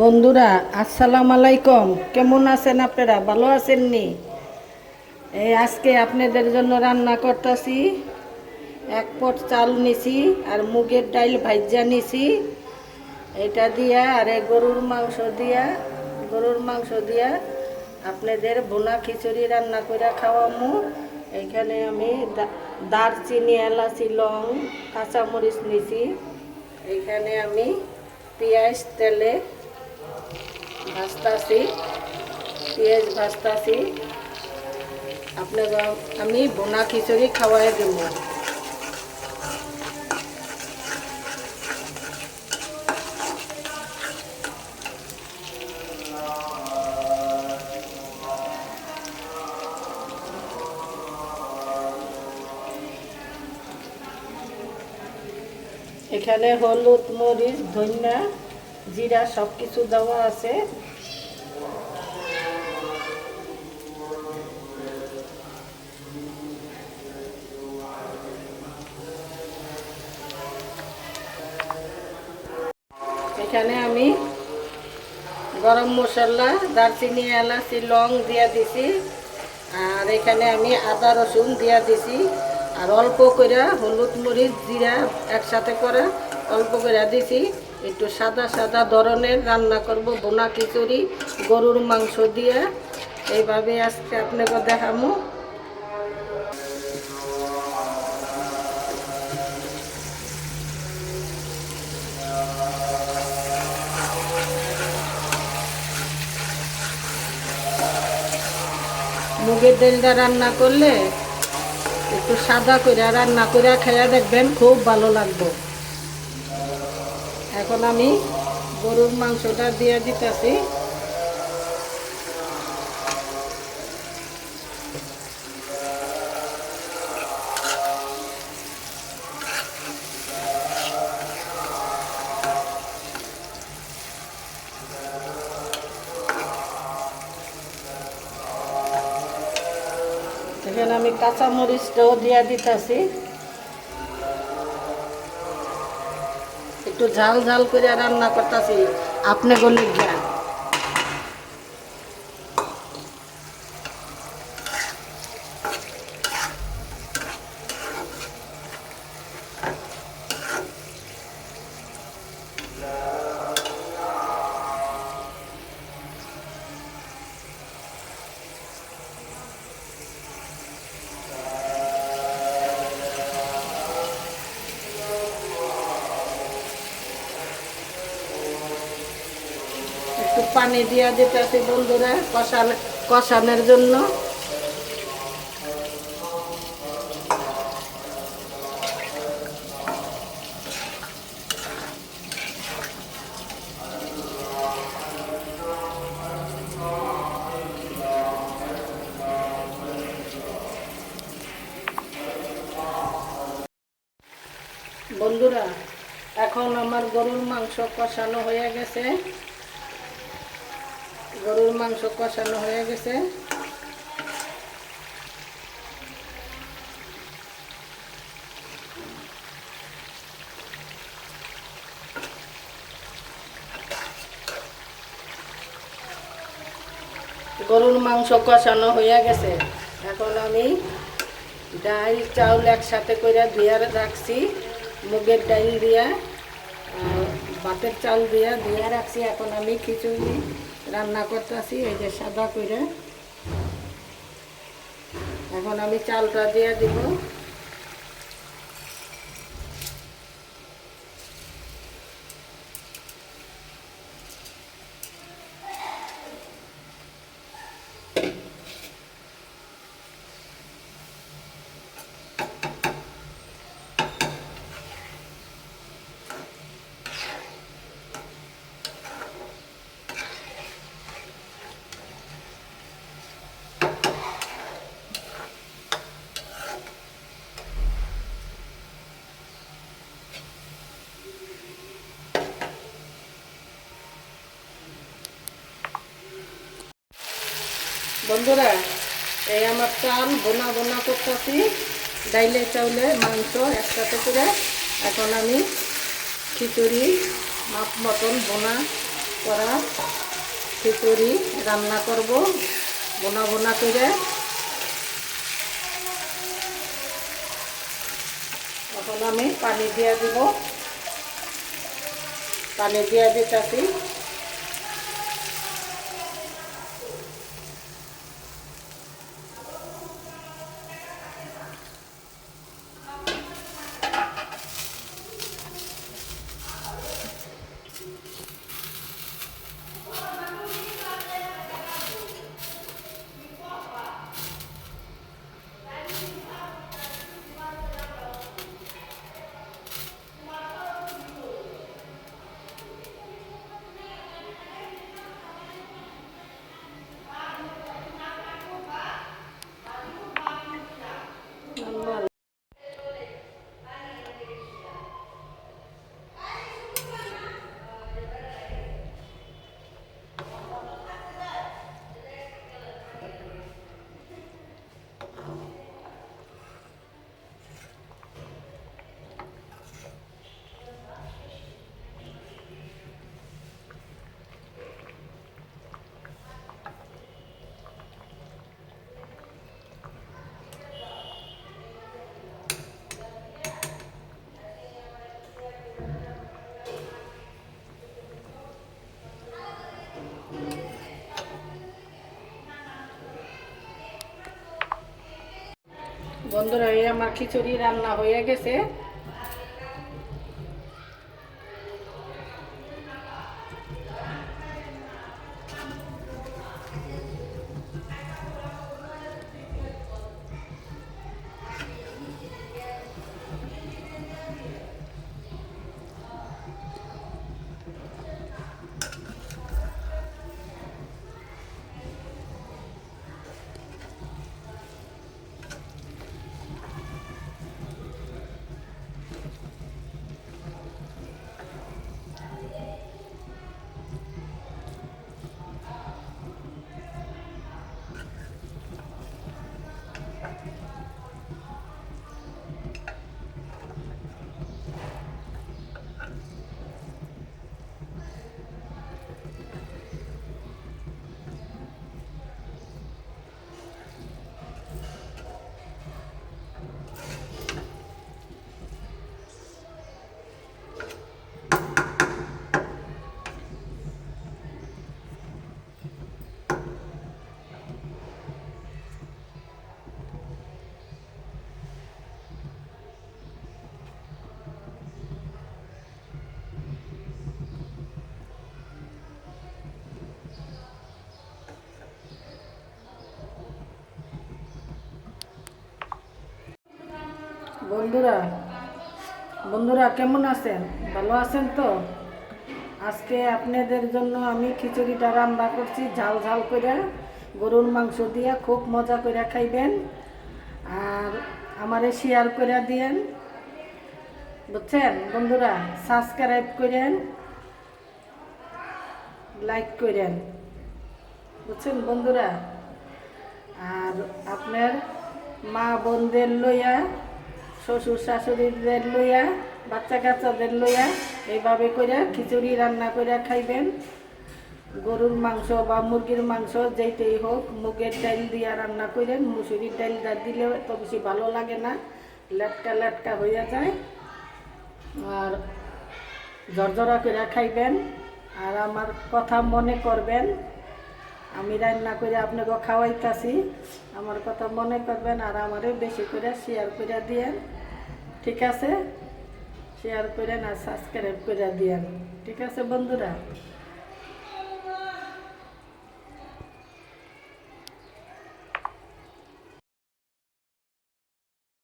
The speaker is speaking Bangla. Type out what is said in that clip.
বন্ধুরা, আসসালাম আলাইকুম। কেমন আছেন আপনারা? ভালো আছেন নি এই আজকে আপনাদের জন্য রান্না করতেছি। এক পট চাল নিছি আর মুগের ডাইল ভাজ্যা নিছি। এটা দিয়া আর গরুর মাংস দিয়া, গরুর মাংস দিয়া আপনাদের বোনা খিচুড়ি রান্না করে খাওয়ামু। এইখানে আমি দারচিনি, এলাচি, লং, কাঁচামরিচ নিছি। এইখানে আমি পেঁয়াজ তেলে ভাজতাছি পেঁয়াজ ভাজতাছি। আপনার আমি বোনা খিচুড়ি খাওয়াই দেব। এখানে হলুদ, মরিচ, ধনিয়া, জিরা সব কিছু দেওয়া আছে। এখানে আমি গরম মশলা, দারচিনি, এলাচি, লং দিয়া দিছি। আর এখানে আমি আদা, রসুন দিয়া দিছি। আর অল্প করে হলুদ মরিচ জিরা একসাথে করে অল্প করে দিছি। একটু সাদা সাদা ধরনের রান্না করব, বোনা খিচুড়ি, গরুর মাংস দিয়ে। এইভাবে আজকে আপনাকে দেখামু। মুগের ডালটা রান্না করলে একটু সাদা করে রান্না করে খেয়ে দেখবেন খুব ভালো লাগবে। এখন আমি গরুর মাংসটা দিয়ে দিতেছি। এখানে আমি কাঁচা মরিচটাও দিয়া দিতেছি। একটু ঝাল ঝাল করে রান্না করতেছি। আপনি গলে গিয়া একটু পানি দিয়ে দিতেছি বন্ধুরা কষান, কষানোর জন্য। বন্ধুরা, এখন আমার গরুর মাংস কষানো হয়ে গেছে। গরুর মাংস কষানো হয়ে গেছে। গরুর মাংস কষানো হয়ে গেছে। এখন আমি ডাল চাউল একসাথে করে ধুয়ে রাখছি। মুগের ডাল দিয়া ভাতের চাল দিয়া ধুয়ে রাখছি। এখন আমি খিচুড়ি রান্না করতেছি এই যে সাদা করে। এখন আমি চালটা দিয়ে দিব। বন্ধুরা, এই আমার চাল বোনা বোনা করতেছি, ডাইলে চাউলে মাংস একসাথে করে। এখন আমি খিচুড়ি মাপ মতন বোনা করা খিচুড়ি রান্না করব, বোনা বোনা করে। এখন আমি পানি দিয়ে দিব। পানি দিয়ে দিতেছি। বন্ধুরা এই আমার খিচুড়ি রান্না হয়ে গেছে। বন্ধুরা বন্ধুরা কেমন আছেন? ভালো আছেন তো? আজকে আপনাদের জন্য আমি খিচুড়িটা রান্না করছি, ঝাল ঝাল করে। গরুর মাংস দিয়ে খুব মজা করে খাইবেন। আর আমারে শেয়ার করে দিয়েন। বুঝছেন? বন্ধুরা সাবস্ক্রাইব করেন লাইক করেন। বুঝছেন বন্ধুরা? আর আপনার মা বোনদের লইয়া শ্বশুর শাশুড়িদের লইয়া, বাচ্চা কাচ্চাদের লইয়া, এইভাবে করে খিচুড়ি রান্না করে খাইবেন। গরুর মাংস বা মুরগির মাংস যেইটাই হোক, মুগের ডাল দিয়া রান্না করেন মুসুরির ডালটা দিলে তো বেশি ভালো লাগে না, লেটকা লেটকা হইয়া যায়। আর জর্জরা করে খাইবেন। আর আমার কথা মনে করবেন আমি রান্না করে আপনাকে খাওয়াইতাছি। আমার কথা মনে করবেন আর আমারও বেশি করে শেয়ার করে দিয়েন। ঠিক আছে? শেয়ার করেন আর সাবস্ক্রাইব করে দিয়েন। ঠিক আছে বন্ধুরা?